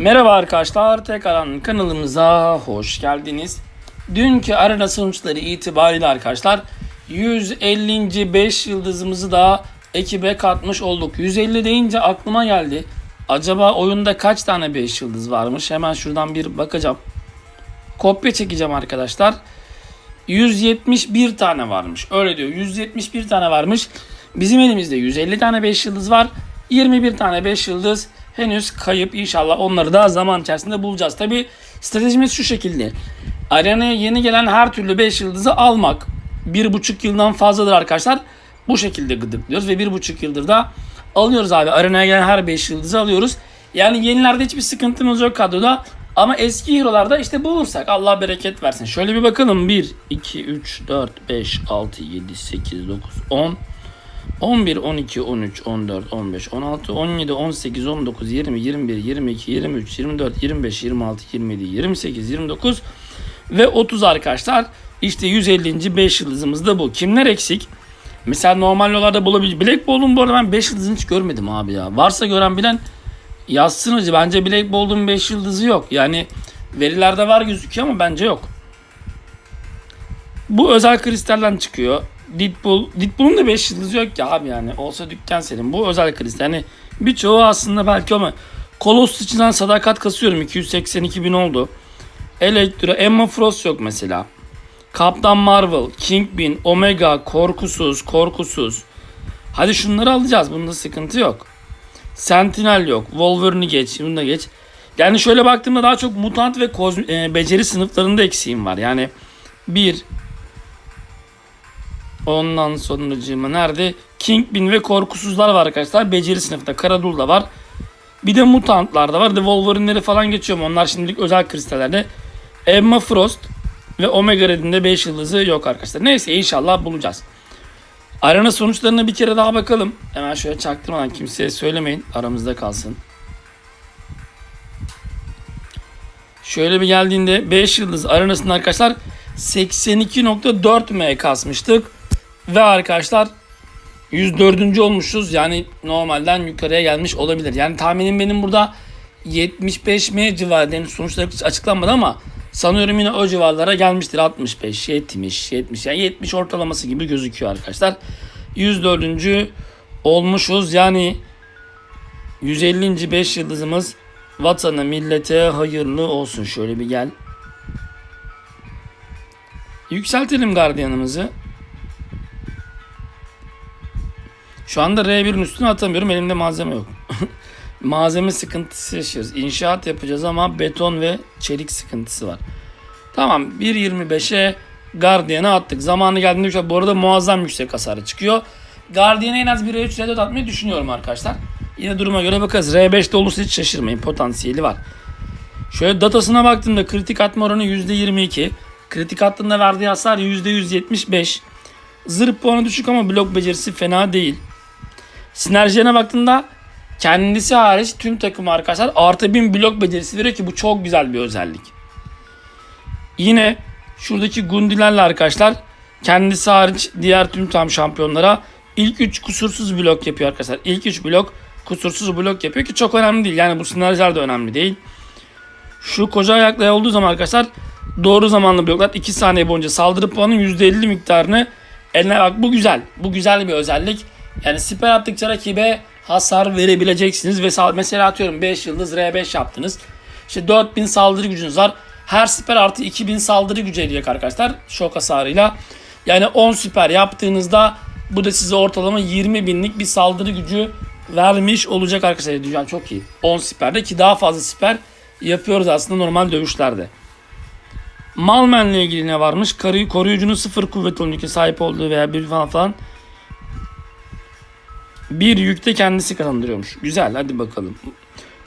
Merhaba arkadaşlar, tekrardan kanalımıza hoş geldiniz. Dünkü arena sonuçları itibariyle arkadaşlar 150. 5 yıldızımızı da ekibe katmış olduk. 150 deyince aklıma geldi. Acaba oyunda kaç tane 5 yıldız varmış? Hemen şuradan bir bakacağım. Kopya çekeceğim arkadaşlar. 171 tane varmış. Öyle diyor. 171 tane varmış. Bizim elimizde 150 tane 5 yıldız var. 21 tane 5 yıldız henüz kayıp. İnşallah onları da zaman içerisinde bulacağız. Tabi stratejimiz şu şekilde. Arenaya yeni gelen her türlü 5 yıldızı almak. 1,5 yıldan fazladır arkadaşlar. Bu şekilde gıdıklıyoruz ve 1,5 yıldır da alıyoruz abi. Arenaya gelen her 5 yıldızı alıyoruz. Yani yenilerde hiçbir sıkıntımız yok kadroda. Ama eski hero'larda işte bulursak Allah bereket versin. Şöyle bir bakalım. 1, 2, 3, 4, 5, 6, 7, 8, 9, 10, 11, 12, 13, 14, 15, 16, 17, 18, 19, 20, 21, 22, 23, 24, 25, 26, 27, 28, 29 ve 30 arkadaşlar. İşte 150. 5 yıldızımız da bu. Kimler eksik? Mesela normal yollarda bulabilir. Black Ball'un bu arada ben 5 yıldızını hiç görmedim abi ya. Varsa gören bilen yazsın hacı. Bence Black Ball'un 5 yıldızı yok. Yani verilerde var gözüküyor ama bence yok. Bu özel kristalden çıkıyor. Deadpool, Deadpool'un da 5 yıldızı yok ya abi yani. Olsa dükkan senin. Bu özel kristal. Yani birçoğu aslında belki ama Kolos içinden sadakat kasıyorum. 282 bin oldu. Elektro, Emma Frost yok mesela. Kaptan Marvel, Kingpin, Omega, korkusuz, korkusuz. Hadi şunları alacağız. Bunda sıkıntı yok. Sentinel yok. Wolverine'i geç. Bunu da geç. Yani şöyle baktığımda daha çok mutant ve kozm- e, beceri sınıflarında eksiğim var. Yani bir Ondan sonracığıma nerede? Kingpin ve korkusuzlar var arkadaşlar. Beceri sınıfta. Karadul da var. Bir de mutantlar da var. De Wolverine'leri falan geçiyorum. Onlar şimdilik özel kristallerde. Emma Frost ve Omega Red'in de 5 yıldızı yok arkadaşlar. Neyse inşallah bulacağız. Arena sonuçlarına bir kere daha bakalım. Hemen şöyle çaktırmadan kimseye söylemeyin. Aramızda kalsın. Şöyle bir geldiğinde 5 yıldız arenasında arkadaşlar 82.4 M kasmıştık. Ve arkadaşlar 104. olmuşuz. Yani normalden yukarıya gelmiş olabilir. Yani tahminim benim burada 75 M civarı. Yani sonuçlar hiç açıklanmadı ama sanıyorum yine o civarlara gelmiştir. 65, 70, 70 yani 70 ortalaması gibi gözüküyor arkadaşlar. 104. olmuşuz. Yani 150. 5 yıldızımız vatana millete hayırlı olsun. Şöyle bir gel. Yükseltelim gardiyanımızı. Şu anda R1'in üstüne atamıyorum. Elimde malzeme yok. malzeme sıkıntısı yaşıyoruz. İnşaat yapacağız ama beton ve çelik sıkıntısı var. Tamam 1.25'e Guardian'a attık. Zamanı geldiğinde şu- bu arada muazzam yüksek hasarı çıkıyor. Guardian'a en az 1'e 3 R4 atmayı düşünüyorum arkadaşlar. Yine duruma göre bakarız. R5'te olursa hiç şaşırmayın. Potansiyeli var. Şöyle datasına baktığımda kritik atma oranı %22. Kritik attığında verdiği hasar %175. Zırh puanı düşük ama blok becerisi fena değil. Sinerjilerine baktığında kendisi hariç tüm takım arkadaşlar artı 1000 blok becerisi veriyor ki bu çok güzel bir özellik. Yine şuradaki gundilerle arkadaşlar kendisi hariç diğer tüm tam şampiyonlara ilk 3 kusursuz blok yapıyor arkadaşlar. İlk 3 blok kusursuz blok yapıyor ki çok önemli değil. Yani bu sinerjiler de önemli değil. Şu koca ayakla olduğu zaman arkadaşlar doğru zamanlı bloklar 2 saniye boyunca saldırı puanının %50 miktarını eline bak bu güzel. Bu güzel bir özellik. Yani siper attıkça rakibe hasar verebileceksiniz ve mesela atıyorum 5 yıldız R5 yaptınız. İşte 4000 saldırı gücünüz var. Her siper artı 2000 saldırı gücü edecek arkadaşlar şok hasarıyla. Yani 10 siper yaptığınızda bu da size ortalama 20 binlik bir saldırı gücü vermiş olacak arkadaşlar. Yani çok iyi. 10 siperde ki daha fazla siper yapıyoruz aslında normal dövüşlerde. Malmen'le ilgili ne varmış? Karıyı koruyucunun sıfır kuvvet oyuncuya sahip olduğu veya bir falan falan bir yükte kendisi kazandırıyormuş. Güzel hadi bakalım.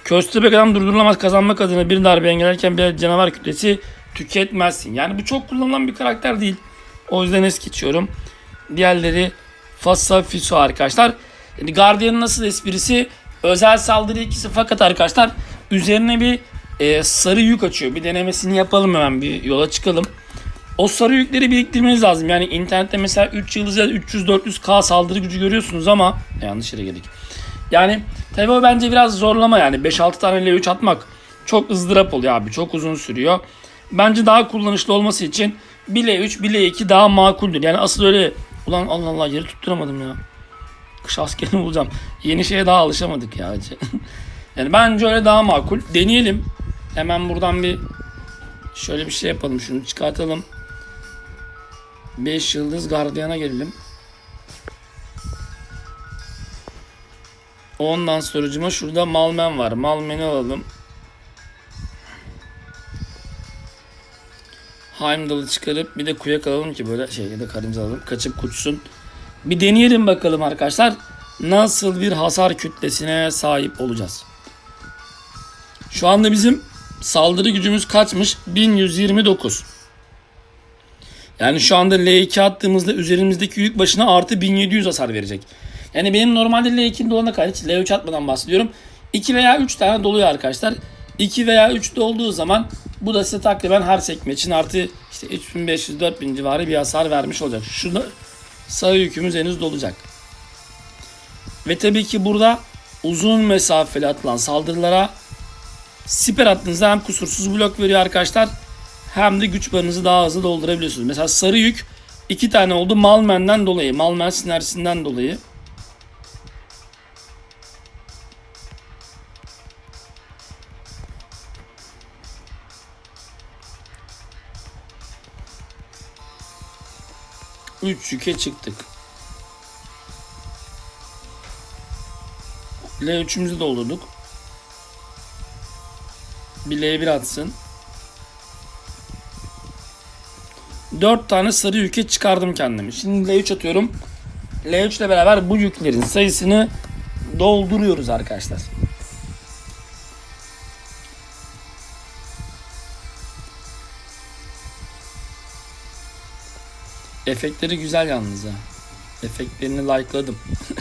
Köstebek adam durdurulamaz kazanmak adına bir darbe engellerken bir canavar kütlesi tüketmezsin. Yani bu çok kullanılan bir karakter değil. O yüzden es geçiyorum. Diğerleri Fassa Fiso arkadaşlar. Yani Guardian'ın nasıl esprisi özel saldırı ikisi fakat arkadaşlar üzerine bir e, sarı yük açıyor. Bir denemesini yapalım hemen bir yola çıkalım. O sarı yükleri biriktirmeniz lazım. Yani internette mesela 3 yıldız ya da 300-400k saldırı gücü görüyorsunuz ama yanlış yere geldik. Yani tabii o bence biraz zorlama yani 5-6 tane L3 atmak çok ızdırap oluyor abi. Çok uzun sürüyor. Bence daha kullanışlı olması için 1L3, 1L2 daha makuldür. Yani asıl öyle ulan Allah Allah yeri tutturamadım ya. Kış askerini bulacağım. Yeni şeye daha alışamadık ya hacı. yani bence öyle daha makul. Deneyelim. Hemen buradan bir şöyle bir şey yapalım. Şunu çıkartalım. 5 yıldız gardiyana gelelim. Ondan sorucuma şurada Malmen var. Malmen'i alalım. Heimdall'ı çıkarıp bir de kuyak alalım ki böyle şey ya da karınca alalım. Kaçıp kuçsun. Bir deneyelim bakalım arkadaşlar. Nasıl bir hasar kütlesine sahip olacağız. Şu anda bizim saldırı gücümüz kaçmış? 1129. Yani şu anda L2 attığımızda üzerimizdeki yük başına artı 1700 hasar verecek. Yani benim normalde L2 dolana kadar hiç L3 atmadan bahsediyorum. 2 veya 3 tane doluyor arkadaşlar. 2 veya 3 dolduğu zaman bu da size takriben her sekme için artı işte 3500-4000 civarı bir hasar vermiş olacak. Şurada sağ yükümüz henüz dolacak. Ve tabii ki burada uzun mesafeli atılan saldırılara siper attığınızda hem kusursuz blok veriyor arkadaşlar hem de güç barınızı daha hızlı doldurabiliyorsunuz. Mesela sarı yük iki tane oldu Malmen'den dolayı. Malmen sinerjisinden dolayı. Üç yüke çıktık. L3'ümüzü doldurduk. Bir L1 atsın. 4 tane sarı yüke çıkardım kendimi. Şimdi L3 atıyorum. L3 ile beraber bu yüklerin sayısını dolduruyoruz arkadaşlar. Efektleri güzel yalnız ha. Efektlerini likeladım.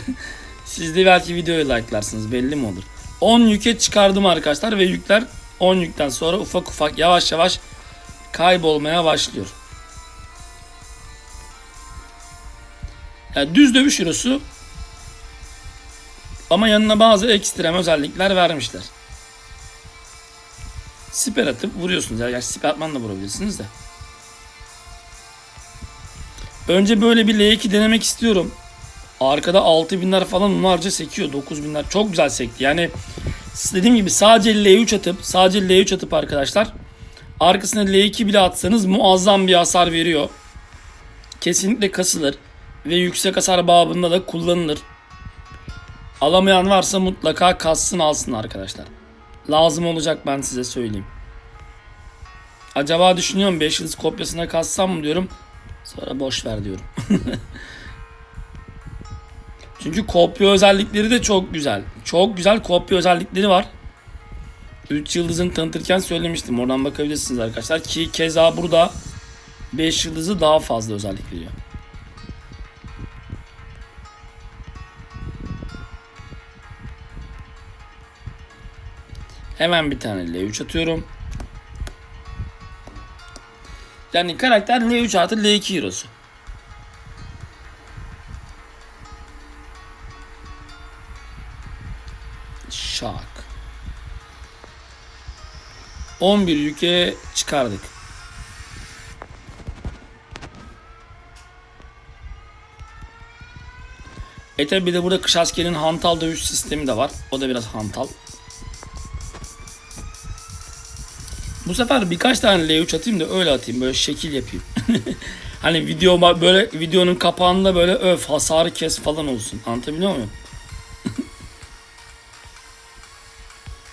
Siz de belki videoyu likelarsınız belli mi olur. 10 yüke çıkardım arkadaşlar ve yükler 10 yükten sonra ufak ufak yavaş yavaş kaybolmaya başlıyor. Yani düz dövüş hero'su ama yanına bazı ekstrem özellikler vermişler. Siper atıp vuruyorsunuz. Ya. Gerçi siper atman da vurabilirsiniz de. Önce böyle bir L2 denemek istiyorum. Arkada 6000'ler falan onlarca sekiyor. 9000'ler çok güzel sekti. Yani dediğim gibi sadece L3 atıp sadece L3 atıp arkadaşlar arkasına L2 bile atsanız muazzam bir hasar veriyor. Kesinlikle kasılır ve yüksek hasar babında da kullanılır. Alamayan varsa mutlaka kassın alsın arkadaşlar. Lazım olacak ben size söyleyeyim. Acaba düşünüyorum 5 yıldız kopyasına kassam mı diyorum. Sonra boş ver diyorum. Çünkü kopya özellikleri de çok güzel. Çok güzel kopya özellikleri var. 3 yıldızını tanıtırken söylemiştim. Oradan bakabilirsiniz arkadaşlar. Ki keza burada 5 yıldızı daha fazla özellik veriyor. Hemen bir tane L3 atıyorum. Yani karakter L3 artı L2 hero'su. Şak. 11 yüke çıkardık. E tabi bir de burada kış askerinin hantal dövüş sistemi de var. O da biraz hantal. Bu sefer birkaç tane L3 atayım da öyle atayım. Böyle şekil yapayım. hani video böyle videonun kapağında böyle öf hasarı kes falan olsun. Anlatabiliyor muyum?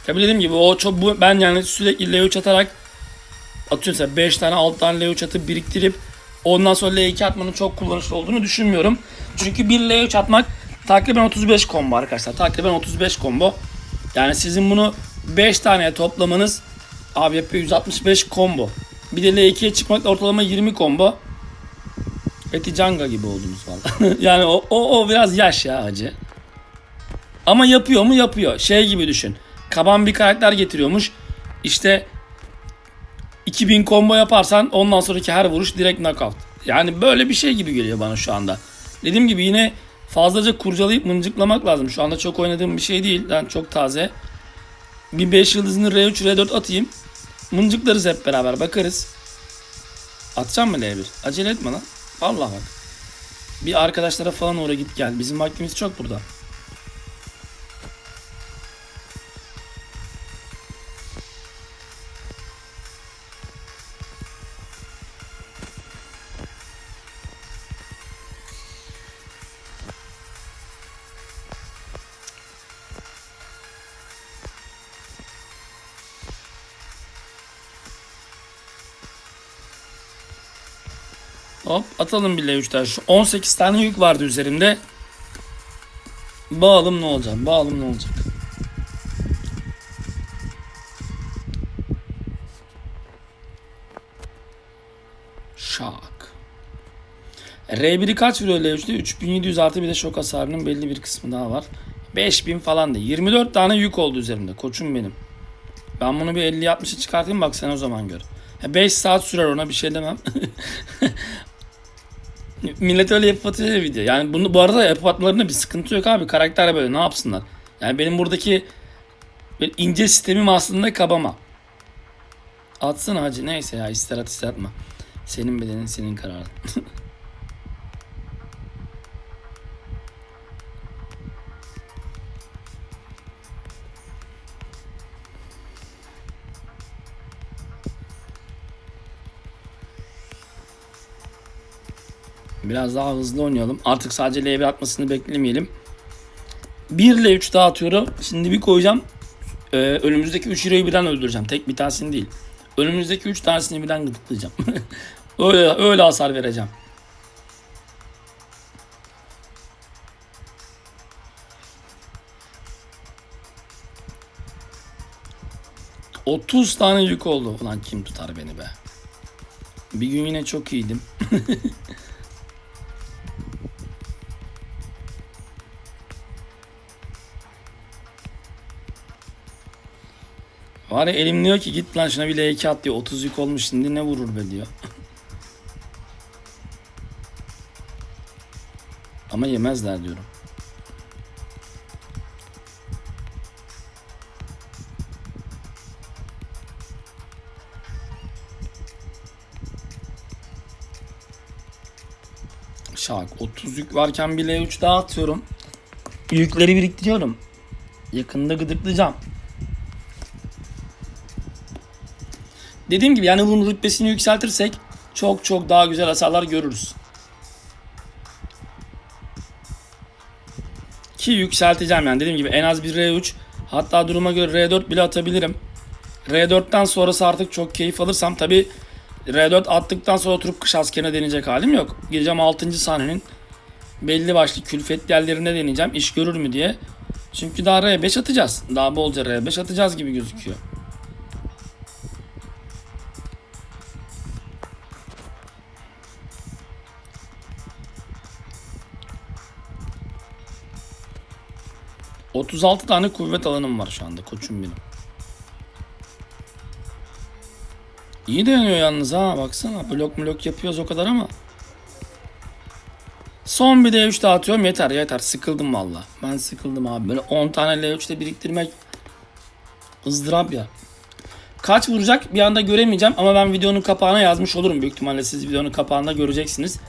Tabi dediğim gibi o çok bu ben yani sürekli L3 atarak atıyorum mesela 5 tane 6 tane L3 atıp biriktirip ondan sonra L2 atmanın çok kullanışlı olduğunu düşünmüyorum. Çünkü bir L3 atmak takriben 35 combo arkadaşlar. Takriben 35 combo. Yani sizin bunu 5 taneye toplamanız abi yapıyor 165 combo. Bir de L2'ye çıkmak ortalama 20 combo. Eticanga gibi oldunuz valla. yani o, o, o biraz yaş ya acı. Ama yapıyor mu? Yapıyor. Şey gibi düşün. Kaban bir karakter getiriyormuş. İşte 2000 combo yaparsan ondan sonraki her vuruş direkt knockout. Yani böyle bir şey gibi geliyor bana şu anda. Dediğim gibi yine fazlaca kurcalayıp mıncıklamak lazım. Şu anda çok oynadığım bir şey değil. Yani çok taze. Bir 5 yıldızını R3 R4 atayım. Mıncıklarız hep beraber bakarız. Atacağım mı L1? Acele etme lan. Vallahi bak. Bir arkadaşlara falan oraya git gel. Bizim vaktimiz çok burada. Hop atalım bile 3 tane. Şu 18 tane yük vardı üzerimde. Bağalım ne olacak? Bağalım ne olacak? Şak. R1'i kaç vuruyor L3'te? 3700 artı bir de şok hasarının belli bir kısmı daha var. 5000 falan da. 24 tane yük oldu üzerimde. Koçum benim. Ben bunu bir 50-60'a çıkartayım bak sen o zaman gör. 5 saat sürer ona bir şey demem. Millet öyle yapıp atıyor video. Yani bunu bu arada yapıp atmalarında bir sıkıntı yok abi. Karakter böyle ne yapsınlar? Yani benim buradaki böyle ince sistemim aslında kabama. Atsın hacı neyse ya ister at ister atma. Senin bedenin senin kararın. Biraz daha hızlı oynayalım. Artık sadece L1 atmasını beklemeyelim. 1 ile 3 daha atıyorum. Şimdi bir koyacağım. Ee, önümüzdeki 3 lirayı birden öldüreceğim. Tek bir tanesini değil. Önümüzdeki 3 tanesini birden gıdıklayacağım. öyle, öyle hasar vereceğim. Otuz tane yük oldu. Ulan kim tutar beni be? Bir gün yine çok iyiydim. Var ya elim diyor ki git lan şuna bir L2 at diyor. 30 yük olmuş şimdi ne vurur be diyor. Ama yemezler diyorum. Şak 30 yük varken bile 3 daha atıyorum. Yükleri biriktiriyorum. Yakında gıdıklayacağım. Dediğim gibi yani bunun rütbesini yükseltirsek çok çok daha güzel hasarlar görürüz. Ki yükselteceğim yani dediğim gibi en az bir R3 hatta duruma göre R4 bile atabilirim. R4'ten sonrası artık çok keyif alırsam tabi R4 attıktan sonra oturup kış askerine deneyecek halim yok. Gireceğim 6. sahnenin belli başlı külfet yerlerine deneyeceğim iş görür mü diye. Çünkü daha R5 atacağız. Daha bolca R5 atacağız gibi gözüküyor. ...36 tane kuvvet alanım var şu anda koçum benim. İyi deniyor yalnız ha baksana blok blok yapıyoruz o kadar ama. Son bir D3 daha atıyorum yeter yeter sıkıldım valla. Ben sıkıldım abi böyle 10 tane L3'te biriktirmek ızdırap ya. Kaç vuracak bir anda göremeyeceğim ama ben videonun kapağına yazmış olurum büyük ihtimalle siz videonun kapağında göreceksiniz.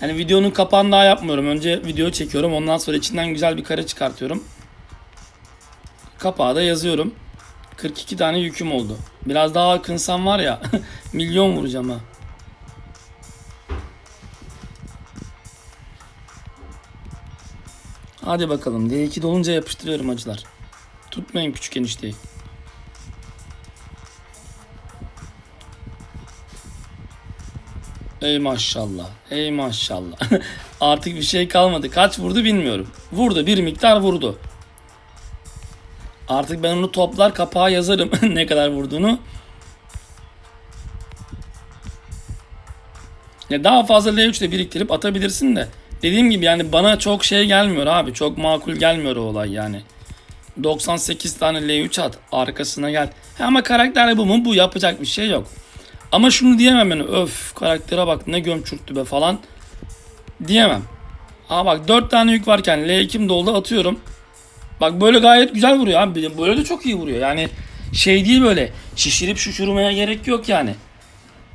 Hani videonun kapağını daha yapmıyorum. Önce video çekiyorum ondan sonra içinden güzel bir kare çıkartıyorum. Kapağı da yazıyorum. 42 tane yüküm oldu. Biraz daha akınsam var ya milyon vuracağım ha. Hadi bakalım. D2 dolunca yapıştırıyorum acılar. Tutmayın küçük enişteyi. Ey maşallah. Ey maşallah. Artık bir şey kalmadı. Kaç vurdu bilmiyorum. Vurdu. Bir miktar vurdu. Artık ben onu toplar kapağa yazarım ne kadar vurduğunu. Ya daha fazla L3 de biriktirip atabilirsin de. Dediğim gibi yani bana çok şey gelmiyor abi. Çok makul gelmiyor o olay yani. 98 tane L3 at. Arkasına gel. Ha, ama karakter bu mu? Bu yapacak bir şey yok. Ama şunu diyemem yani. Öf karaktere bak ne gömçürttü be falan. Diyemem. Aa bak 4 tane yük varken L2'm doldu atıyorum. Bak böyle gayet güzel vuruyor abi. Böyle de çok iyi vuruyor. Yani şey değil böyle şişirip şuşurmaya gerek yok yani.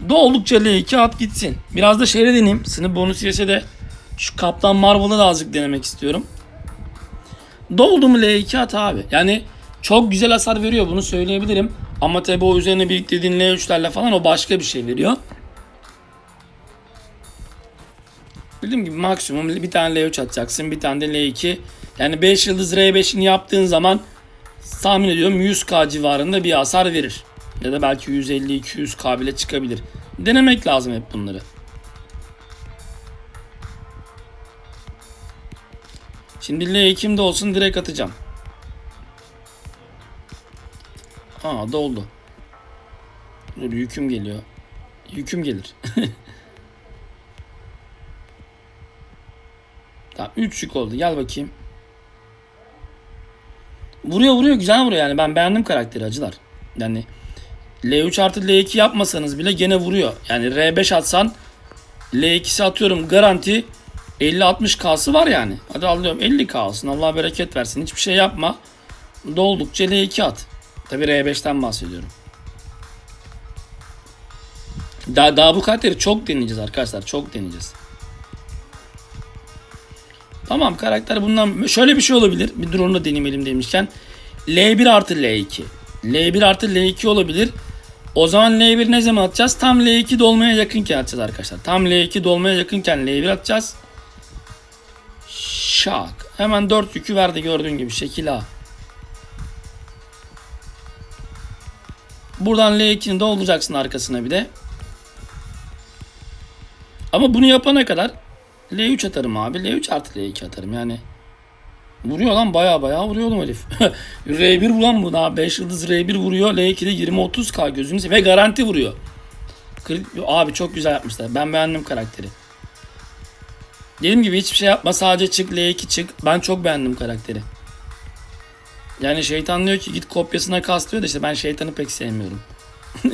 Doldukça L2 at gitsin. Biraz da şeyle deneyeyim. Sınıf bonus yese de şu Kaptan Marvel'ı da azıcık denemek istiyorum. Doldu mu L2 at abi. Yani çok güzel hasar veriyor bunu söyleyebilirim. Ama tabi o üzerine birliklediğin L3'lerle falan o başka bir şey veriyor. Bildiğim gibi maksimum bir tane L3 atacaksın bir tane de L2. Yani 5 yıldız R5'ini yaptığın zaman tahmin ediyorum 100k civarında bir hasar verir. Ya da belki 150-200k bile çıkabilir. Denemek lazım hep bunları. Şimdi L2'm de olsun direkt atacağım. Aa doldu. Dur yüküm geliyor. Yüküm gelir. tamam 3 yük oldu. Gel bakayım. Vuruyor vuruyor güzel vuruyor yani. Ben beğendim karakteri acılar. Yani L3 artı L2 yapmasanız bile gene vuruyor. Yani R5 atsan L2'si atıyorum garanti 50-60K'sı var yani. Hadi alıyorum 50K olsun. Allah bereket versin. Hiçbir şey yapma. Doldukça L2 at. Tabi R5'ten bahsediyorum. Daha, daha bu karakteri çok deneyeceğiz arkadaşlar. Çok deneyeceğiz. Tamam karakter bundan şöyle bir şey olabilir. Bir dur onu da deneyim elimdeymişken. L1 artı L2. L1 artı L2 olabilir. O zaman L1 ne zaman atacağız? Tam L2 dolmaya yakınken atacağız arkadaşlar. Tam L2 dolmaya yakınken L1 atacağız. Şak. Hemen 4 yükü verdi gördüğün gibi şekil A. Buradan L2'ni dolduracaksın arkasına bir de. Ama bunu yapana kadar L3 atarım abi. L3 artı L2 atarım yani. Vuruyor lan baya baya vuruyor oğlum herif. R1 vuran bu daha 5 yıldız R1 vuruyor. L2'de 20-30k gözünüz ve garanti vuruyor. Abi çok güzel yapmışlar. Ben beğendim karakteri. Dediğim gibi hiçbir şey yapma sadece çık L2 çık. Ben çok beğendim karakteri. Yani şeytan diyor ki git kopyasına kas diyor da işte ben şeytanı pek sevmiyorum.